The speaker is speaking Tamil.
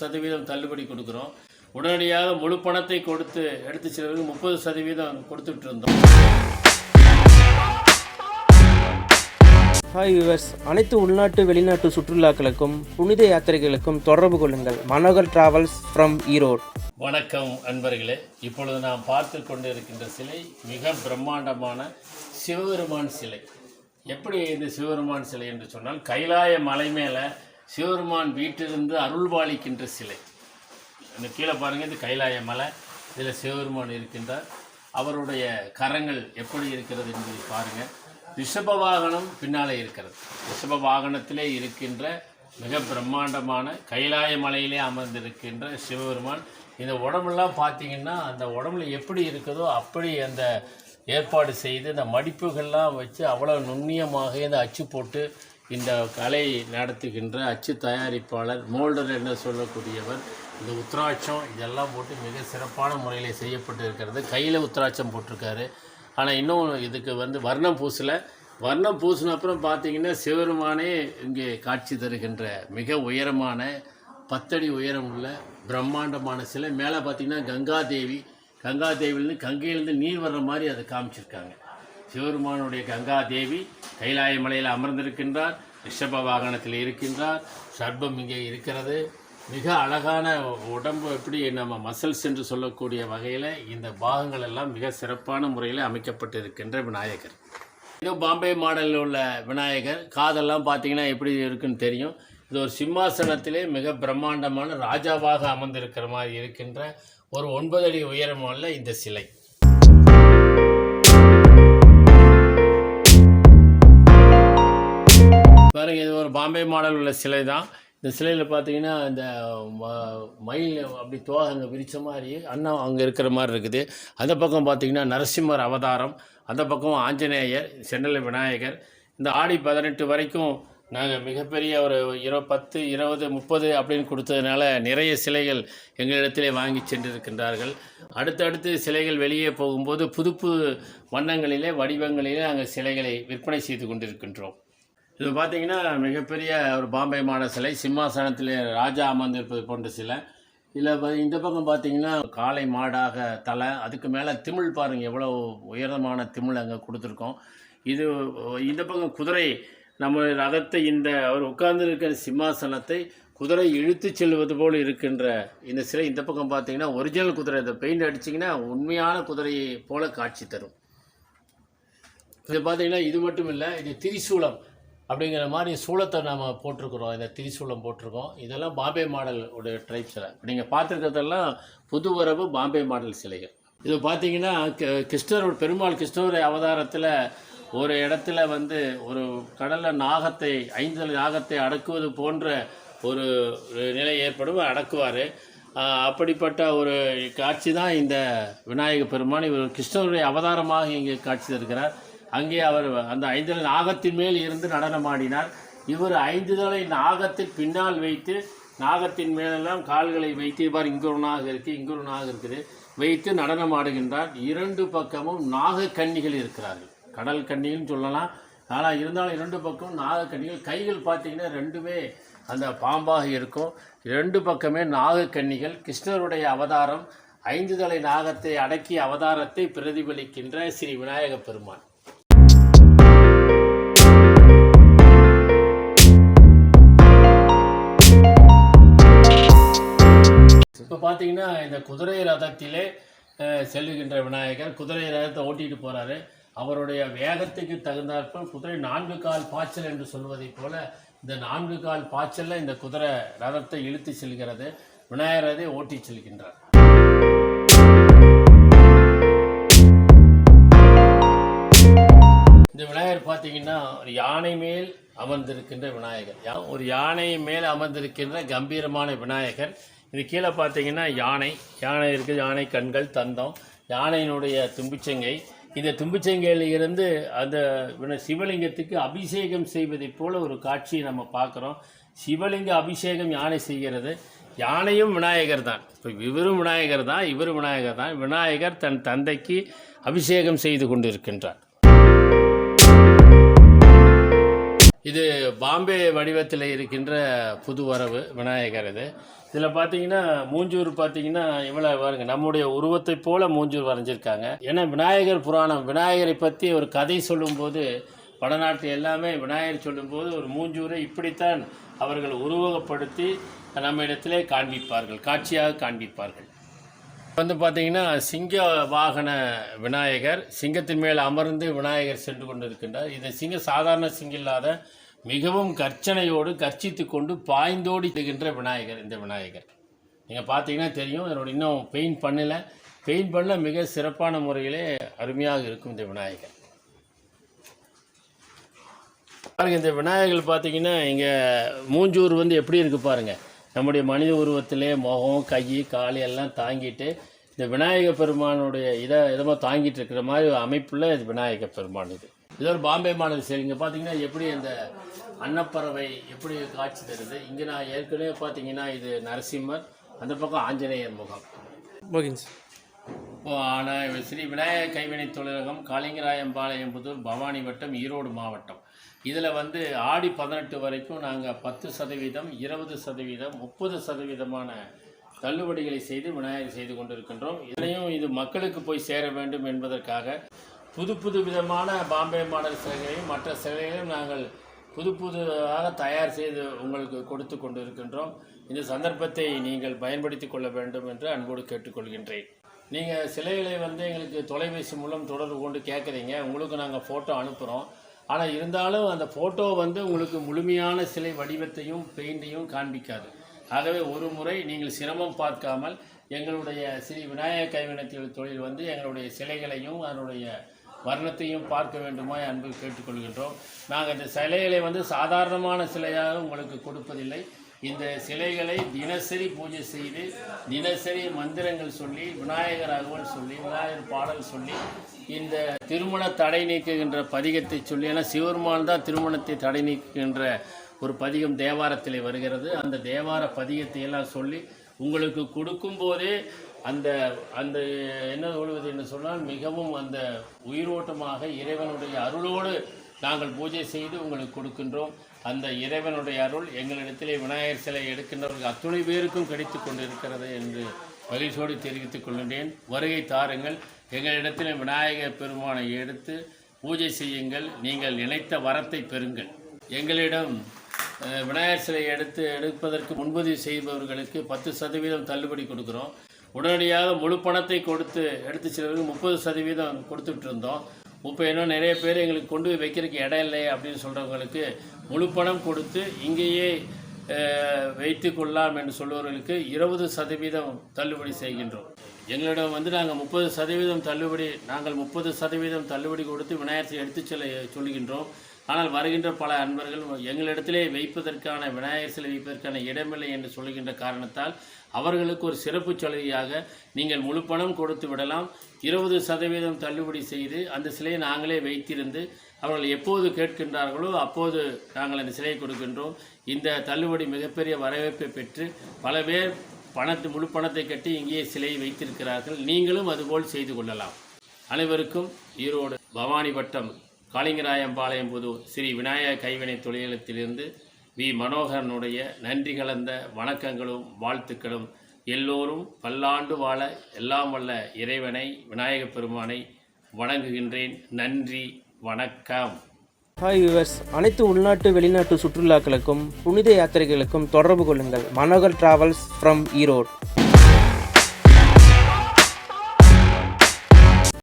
சதவீதம் தள்ளுபடி கொடுக்குறோம். உடனடியாக முழு பணத்தை கொடுத்து எடுத்து செல்வதற்கு முப்பது சதவீதம் கொடுத்துட்டு இருந்தோம். ஹாய் விவர்ஸ் அனைத்து உள்நாட்டு வெளிநாட்டு சுற்றுலாக்களுக்கும் புனித யாத்திரைகளுக்கும் தொடர்பு கொள்ளுங்கள். மனோகர் டிராவல்ஸ் ஃப்ரம் ஈரோடு வணக்கம் அன்பர்களே. இப்பொழுது நாம் பார்த்து கொண்டு இருக்கின்ற சிலை மிக பிரம்மாண்டமான சிவபெருமான் சிலை. எப்படி இந்த சிவபெருமான் சிலை என்று சொன்னால் கைலாய மலை மேலே சிவபெருமான் வீட்டிலிருந்து அருள்பாலிக்கின்ற சிலை. இந்த கீழே பாருங்கள் இது கைலாய மலை. இதில் சிவபெருமான் இருக்கின்றார். அவருடைய கரங்கள் எப்படி இருக்கிறது என்பதை பாருங்கள் ரிஷப வாகனம் பின்னாலே இருக்கிறது. ரிஷப வாகனத்திலே இருக்கின்ற மிக பிரம்மாண்டமான கைலாய மலையிலே அமர்ந்திருக்கின்ற சிவபெருமான். இந்த உடம்பெல்லாம் பார்த்தீங்கன்னா அந்த உடம்புல எப்படி இருக்குதோ அப்படி அந்த ஏற்பாடு செய்து இந்த மடிப்புகள்லாம் வச்சு அவ்வளோ நுண்ணியமாக இந்த அச்சு போட்டு இந்த கலை நடத்துகின்ற அச்சு தயாரிப்பாளர் மோல்டர் என்று சொல்லக்கூடியவர். இந்த உத்ராட்சம் இதெல்லாம் போட்டு மிக சிறப்பான முறையில் செய்யப்பட்டு இருக்கிறது. கையில் உத்ராட்சம் போட்டிருக்காரு. ஆனால் இன்னும் இதுக்கு வந்து வர்ணம் பூசலை. வர்ணம் பூசின அப்புறம் பார்த்திங்கன்னா சிவருமானே இங்கே காட்சி தருகின்ற மிக உயரமான பத்தடி உயரம் உள்ள பிரம்மாண்டமான சிலை. மேலே பார்த்தீங்கன்னா கங்காதேவி கங்காதேவிலேருந்து கங்கையிலேருந்து நீர் வர்ற மாதிரி அதை காமிச்சிருக்காங்க. சிவருமானுடைய கங்காதேவி கைலாய மலையில் அமர்ந்திருக்கின்றார். ரிஷப வாகனத்தில் இருக்கின்றார். சர்பம் இங்கே இருக்கிறது. மிக அழகான உடம்பு எப்படி நம்ம மசில்ஸ் என்று சொல்லக்கூடிய வகையில் இந்த பாகங்கள் எல்லாம் மிக சிறப்பான முறையில் அமைக்கப்பட்டு இருக்கின்ற விநாயகர். இது பாம்பே மாடலில் உள்ள விநாயகர். காதெல்லாம் பார்த்தீங்கன்னா எப்படி இருக்குன்னு தெரியும். இது ஒரு சிம்மாசனத்திலே மிக பிரம்மாண்டமான ராஜாவாக அமர்ந்திருக்கிற மாதிரி இருக்கின்ற ஒரு ஒன்பது அடி உயரமுள்ள இந்த சிலை. பாருங்க இது ஒரு பாம்பே மாடல் உள்ள சிலை தான். இந்த சிலையில் பார்த்தீங்கன்னா இந்த ம- மயில் அப்படி தோகை அங்கே விரித்த மாதிரி அண்ணா அங்கே இருக்கிற மாதிரி இருக்குது. அந்த பக்கம் பார்த்தீங்கன்னா நரசிம்மர் அவதாரம். அந்த பக்கம் ஆஞ்சநேயர் சென்னல விநாயகர். இந்த ஆடி பதினெட்டு வரைக்கும் நாங்கள் மிகப்பெரிய ஒரு இரு பத்து இருபது முப்பது அப்படின்னு கொடுத்ததுனால நிறைய சிலைகள் எங்களிடத்திலே வாங்கி சென்றிருக்கின்றார்கள். அடுத்தடுத்து சிலைகள் வெளியே போகும்போது புது புது வண்ணங்களிலே வடிவங்களிலே நாங்கள் சிலைகளை விற்பனை செய்து கொண்டிருக்கின்றோம். இது பார்த்தீங்கன்னா மிகப்பெரிய ஒரு பாம்பே மாட சிலை. சிம்மாசனத்தில் ராஜா அமர்ந்திருப்பது போன்ற சிலை. இதில் இந்த பக்கம் பார்த்தீங்கன்னா காளை மாடாக தலை. அதுக்கு மேலே திமிழ் பாருங்கள் எவ்வளோ உயரமான திமிழ் அங்கே கொடுத்துருக்கோம். இது இந்த பக்கம் குதிரை நம்ம ரதத்தை இந்த அவர் உட்கார்ந்திருக்கிற சிம்மாசனத்தை குதிரை இழுத்து செல்வது போல் இருக்கின்ற இந்த சிலை. இந்த பக்கம் பார்த்தீங்கன்னா ஒரிஜினல் குதிரை. இந்த பெயிண்ட் அடிச்சிங்கன்னா உண்மையான குதிரையை போல காட்சி தரும். இது பார்த்தீங்கன்னா இது மட்டும் இல்லை இது திரிசூலம். அப்படிங்கிற மாதிரி சூளத்தை நம்ம போட்டிருக்கிறோம். இந்த திரிசூலம் போட்டிருக்கோம். இதெல்லாம் பாம்பே மாடல் உடைய ட்ரைப் சிலை. நீங்கள் பார்த்துருக்கிறதெல்லாம் புது வரவு பாம்பே மாடல் சிலைகள். இது பார்த்தீங்கன்னா கிருஷ்ணர் பெருமாள் கிருஷ்ணருடைய அவதாரத்தில் ஒரு இடத்துல வந்து ஒரு கடலில் நாகத்தை ஐந்து நாகத்தை அடக்குவது போன்ற ஒரு நிலை ஏற்படும். அடக்குவார். அப்படிப்பட்ட ஒரு காட்சி தான் இந்த விநாயகர் பெருமான். இவர் கிருஷ்ணருடைய அவதாரமாக இங்கே காட்சி தருகிறார் அங்கே அவர் அந்த ஐந்து நாகத்தின் மேல் இருந்து நடனமாடினார் இவர் ஐந்து தலை நாகத்தை பின்னால் வைத்து நாகத்தின் மேலெல்லாம் கால்களை வைத்து இவ்வாறு இங்கு ஒரு நாகம் இருக்குது இங்கு ஒரு நாகம் இருக்குது வைத்து நடனமாடுகின்றார் இரண்டு பக்கமும் நாக கன்னிகள் இருக்கிறார்கள். கடல் கன்னின்னு சொல்லலாம். ஆனால் இருந்தாலும் இரண்டு பக்கம் நாகக்கன்னிகள். கைகள் பார்த்தீங்கன்னா ரெண்டுமே அந்த பாம்பாக இருக்கும். இரண்டு பக்கமே நாகக்கன்னிகள். கிருஷ்ணருடைய அவதாரம் ஐந்து தலை நாகத்தை அடக்கிய அவதாரத்தை பிரதிபலிக்கின்ற ஸ்ரீ விநாயக பெருமான். பார்த்தீங்கன்னா இந்த குதிரை ரதத்திலே செல்லுகின்ற விநாயகர் குதிரை ரதத்தை ஓட்டிட்டு போறாரு. அவருடைய வேகத்துக்கு தகுந்தாற்போல் குதிரை நான்கு கால் பாய்ச்சல் என்று சொல்வதைப் போல இந்த நான்கு கால் பாய்ச்சல்ல இந்த குதிரை ரதத்தை இழுத்து செல்கிறது. விநாயகர் ஓட்டி செல்கின்றார். இந்த விநாயகர் பார்த்தீங்கன்னா ஒரு யானை மேல் அமர்ந்திருக்கின்ற விநாயகர். யா- ஒரு யானை மேல் அமர்ந்திருக்கின்ற கம்பீரமான விநாயகர். இது கீழே பார்த்தீங்கன்னா யானை. யானை இருக்குது யானை கண்கள் தந்தம். யானையினுடைய தும்பிச்சங்கை. இந்த தும்பிச்சங்கையில் இருந்து அந்த சிவலிங்கத்துக்கு அபிஷேகம் செய்வதைப் போல ஒரு காட்சியை நம்ம பார்க்குறோம். சிவலிங்க அபிஷேகம் யானை செய்கிறது? யானையும் விநாயகர் தான். இப்போ இவரும் விநாயகர் தான் இவரும் விநாயகர் தான். விநாயகர் தன் தந்தைக்கு அபிஷேகம் செய்து கொண்டிருக்கின்றார். இது பாம்பே வடிவத்தில் இருக்கின்ற புது வரவு விநாயகர் இது. இதில் பார்த்தீங்கன்னா மூஞ்சூர் பார்த்தீங்கன்னா இவ்வளோ பாருங்க நம்முடைய உருவத்தை போல மூஞ்சூர் வரைஞ்சிருக்காங்க. ஏன்னா விநாயகர் புராணம் விநாயகரை பற்றி ஒரு கதை சொல்லும்போது வடநாட்டு எல்லாமே விநாயகர் சொல்லும்போது ஒரு மூஞ்சூரை இப்படித்தான் அவர்கள் உருவகப்படுத்தி நம்ம இடத்திலே காண்பிப்பார்கள் காட்சியாக காண்பிப்பார்கள். வந்து பார்த்தீங்கன்னா சிங்க வாகன விநாயகர் சிங்கத்தின் மேல் அமர்ந்து விநாயகர் சென்று கொண்டிருக்கின்றார். இந்த சிங்க சாதாரண சிங்கம் இல்லாத மிகவும் கர்ச்சனையோடு கர்ச்சித்து கொண்டு பாய்ந்தோடி திகின்ற விநாயகர் இந்த விநாயகர். நீங்கள் பார்த்தீங்கன்னா தெரியும் இதனோட இன்னும் பெயிண்ட் பண்ணலை. பெயிண்ட் பண்ண மிக சிறப்பான முறையிலே அருமையாக இருக்கும் இந்த விநாயகர். பாருங்க இந்த விநாயகர் பார்த்தீங்கன்னா இங்கே மூஞ்சூர் வந்து எப்படி இருக்குது பாருங்கள் நம்முடைய மனித உருவத்திலே முகம் கை கால் எல்லாம் தாங்கிட்டு இந்த விநாயக பெருமானுடைய இதை இதமாக தாங்கிட்டு இருக்கிற மாதிரி ஒரு அமைப்புள்ள இது விநாயக பெருமான் இது. இது ஒரு பாம்பே மாடல் சரி இங்கே பார்த்தீங்கன்னா எப்படி அந்த அன்னப்பறவை எப்படி காட்சி தருது? இங்கே நான் ஏற்கனவே பார்த்தீங்கன்னா இது நரசிம்மர் அந்த பக்கம் ஆஞ்சநேயர் முகம். ஓகேங்க சார் ஆனால் ஸ்ரீ விநாயகர் கைவினை தொழிலகம் காளிங்கராயம்பாளையம்புதூர் பவானி வட்டம் ஈரோடு மாவட்டம். இதில் வந்து ஆடி பதினெட்டு வரைக்கும் நாங்கள் பத்து சதவீதம் இருபது சதவீதம் முப்பது சதவீதமான தள்ளுபடிகளை செய்து விநாயகர் செய்து கொண்டிருக்கின்றோம். இதனையும் இது மக்களுக்கு போய் சேர வேண்டும் என்பதற்காக புது புது விதமான பாம்பே மாடல் சிலைகளையும் மற்ற சிலைகளையும் நாங்கள் புது புதுதாக தயார் செய்து உங்களுக்கு கொடுத்து கொண்டிருக்கின்றோம். இந்த சந்தர்ப்பத்தை நீங்கள் பயன்படுத்தி கொள்ள வேண்டும் என்று அன்போடு கேட்டுக்கொள்கின்றேன். நீங்கள் சிலைகளை வந்து எங்களுக்கு தொலைபேசி மூலம் தொடர்பு கொண்டு கேட்குறீங்க. உங்களுக்கு நாங்கள் ஃபோட்டோ அனுப்புகிறோம் ஆனால் இருந்தாலும் அந்த ஃபோட்டோ வந்து உங்களுக்கு முழுமையான சிலை வடிவத்தையும் பெயிண்டையும் காண்பிக்காது. ஆகவே ஒரு முறை நீங்கள் சிரமம் பார்க்காமல் எங்களுடைய ஸ்ரீ விநாயகர் கைவினத்தில் தொழில் வந்து எங்களுடைய சிலைகளையும் அதனுடைய வர்ணத்தையும் பார்க்க வேண்டுமா அன்பு கேட்டுக்கொள்கின்றோம். நாங்கள் இந்த சிலைகளை வந்து சாதாரணமான சிலையாக உங்களுக்கு கொடுப்பதில்லை. இந்த சிலைகளை தினசரி பூஜை செய்து தினசரி மந்திரங்கள் சொல்லி விநாயகர் அகவல் சொல்லி விநாயகர் பாடல் சொல்லி இந்த திருமண தடை நீக்குகின்ற பதிகத்தை சொல்லி ஏன்னா சிவருமான் தான் திருமணத்தை தடை நீக்குகின்ற ஒரு பதிகம் தேவாரத்தில் வருகிறது. அந்த தேவார பதிகத்தை எல்லாம் சொல்லி உங்களுக்கு கொடுக்கும்போதே அந்த அந்த என்ன சொல்வது என்று சொன்னால் மிகவும் அந்த உயிரோட்டமாக இறைவனுடைய அருளோடு நாங்கள் பூஜை செய்து உங்களுக்கு கொடுக்கின்றோம். அந்த இறைவனுடைய அருள் எங்களிடத்திலே விநாயகர் சிலை எடுக்கின்றவர்கள் அத்துணை பேருக்கும் கிடைத்து கொண்டிருக்கிறது என்று மகிழ்ச்சியோடு தெரிவித்துக் கொள்கின்றேன். வருகை தாருங்கள். எங்களிடத்தில் விநாயகர் பெருமானை எடுத்து பூஜை செய்யுங்கள். நீங்கள் நினைத்த வரத்தை பெறுங்கள். எங்களிடம் விநாயகர் சிலை எடுத்து எடுப்பதற்கு முன்பதிவு செய்பவர்களுக்கு பத்து சதவீதம் தள்ளுபடி கொடுக்குறோம். உடனடியாக முழு பணத்தை கொடுத்து எடுத்து செல்வதற்கு முப்பது சதவீதம் கொடுத்துட்ருந்தோம் இருந்தோம். இப்போ இன்னும் நிறைய பேர் எங்களுக்கு கொண்டு போய் வைக்கிறதுக்கு இடம் இல்லை அப்படின்னு சொல்கிறவங்களுக்கு முழு பணம் கொடுத்து இங்கேயே வைத்து கொள்ளலாம் என்று சொல்பவர்களுக்கு இருபது சதவீதம் தள்ளுபடி செய்கின்றோம். எங்களிடம் வந்து நாங்கள் முப்பது சதவீதம் தள்ளுபடி நாங்கள் முப்பது சதவீதம் தள்ளுபடி கொடுத்து விநாயகத்தை எடுத்து செல்ல சொல்கின்றோம் ஆனால் வருகின்ற பல அன்பர்கள் எங்களிடத்திலே வைப்பதற்கான விநாயகர் சிலை வைப்பதற்கான இடமில்லை என்று சொல்கின்ற காரணத்தால் அவர்களுக்கு ஒரு சிறப்பு சலுகையாக நீங்கள் முழு பணம் கொடுத்து விடலாம். இருபது சதவீதம் தள்ளுபடி செய்து அந்த சிலையை நாங்களே வைத்திருந்து அவர்கள் எப்போது கேட்கின்றார்களோ அப்போது நாங்கள் அந்த சிலையை கொடுக்கின்றோம். இந்த தள்ளுபடி மிகப்பெரிய வரவேற்பை பெற்று பல பேர் பணத்து முழு பணத்தை கட்டி இங்கேயே சிலையை வைத்திருக்கிறார்கள். நீங்களும் அதுபோல் செய்து கொள்ளலாம். அனைவருக்கும் ஈரோடு பவானி வட்டம் காளிங்கராயம்பாளையம் புது ஸ்ரீ விநாயகர் கைவினை தொழிலத்திலிருந்து வி. மனோகரனுடைய நன்றி கலந்த வணக்கங்களும் வாழ்த்துக்களும். எல்லோரும் பல்லாண்டு வாழ எல்லாம் வல்ல இறைவனை விநாயகப் பெருமானை வணங்குகின்றேன். நன்றி வணக்கம். ஹாய் வியூவர்ஸ் அனைத்து உள்நாட்டு வெளிநாட்டு சுற்றுலாக்களுக்கும் புனித யாத்திரைகளுக்கும் தொடர்பு கொள்ளுங்கள். Manohar travels from Erode